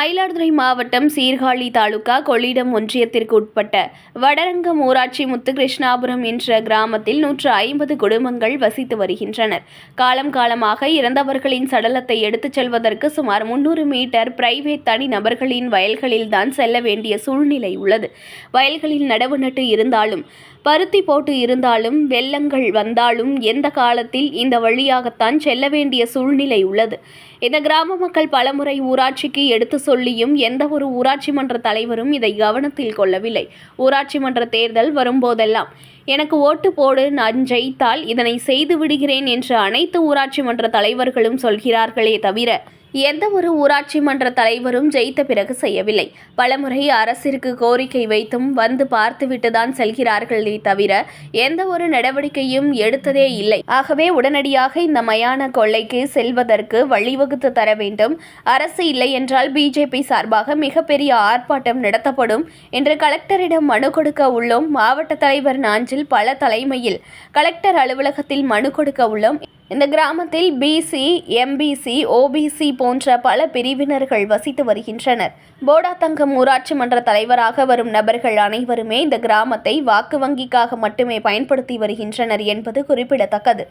மயிலாடுதுறை மாவட்டம் சீர்காழி தாலுகா கொள்ளிடம் ஒன்றியத்திற்கு உட்பட்ட வடரங்கம் ஊராட்சி முத்துகிருஷ்ணாபுரம் என்ற கிராமத்தில் நூற்று ஐம்பது குடும்பங்கள் வசித்து வருகின்றனர். காலம் காலமாக இறந்தவர்களின் சடலத்தை எடுத்துச் செல்வதற்கு சுமார் முன்னூறு மீட்டர் பிரைவேட் தனி நபர்களின் வயல்களில்தான் செல்ல வேண்டிய சூழ்நிலை உள்ளது. வயல்களில் நடவு நட்டு இருந்தாலும் பருத்தி போட்டு இருந்தாலும் வெள்ளங்கள் வந்தாலும் எந்த காலத்தில் இந்த வழியாகத்தான் செல்ல வேண்டிய சூழ்நிலை உள்ளது. இந்த கிராம மக்கள் பலமுறை ஊராட்சிக்கு எடுத்து சொல்லியும் எந்த ஒரு ஊராட்சி மன்ற தலைவரும் இதை கவனத்தில் கொள்ளவில்லை. ஊராட்சி மன்ற தேர்தல் வரும்போதெல்லாம் எனக்கு ஓட்டு போடு நான் ஜெயித்தால் இதனை செய்து விடுகிறேன் என்று அனைத்து ஊராட்சி மன்ற தலைவர்களும் சொல்கிறார்களே தவிர எந்த ஒரு ஊராட்சி மன்ற தலைவரும் ஜெயித்த பிறகு செய்யவில்லை. பலமுறை அரசிற்கு கோரிக்கை வைத்தும் வந்து பார்த்துவிட்டுதான் செல்கிறார்களே தவிர எந்த ஒரு நடவடிக்கையும் எடுத்ததே இல்லை. ஆகவே உடனடியாக இந்த மயான கொள்ளைக்கு செல்வதற்கு வழிவகுத்து தர வேண்டும். அரசு இல்லை என்றால் பிஜேபி சார்பாக மிகப்பெரிய ஆர்ப்பாட்டம் நடத்தப்படும் என்று கலெக்டரிடம் மனு கொடுக்க உள்ளோம். மாவட்ட தலைவர் நாஞ்சில் பல தலைமையில் கலெக்டர் அலுவலகத்தில் மனு கொடுக்க உள்ளோம். இந்த கிராமத்தில் பிசி எம்பிசி ஓபிசி போன்ற பல பிரிவினர்கள் வசித்து வருகின்றனர். போடாத்தங்கம் ஊராட்சி மன்ற தலைவராக வரும் நபர்கள் அனைவருமே இந்த கிராமத்தை வாக்கு வங்கிக்காக மட்டுமே பயன்படுத்தி வருகின்றனர் என்பது குறிப்பிடத்தக்கது.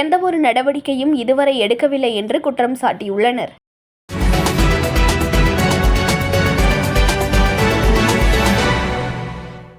எந்த ஒரு நடவடிக்கையும் இதுவரை எடுக்கவில்லை என்று குற்றம் சாட்டியுள்ளனர்.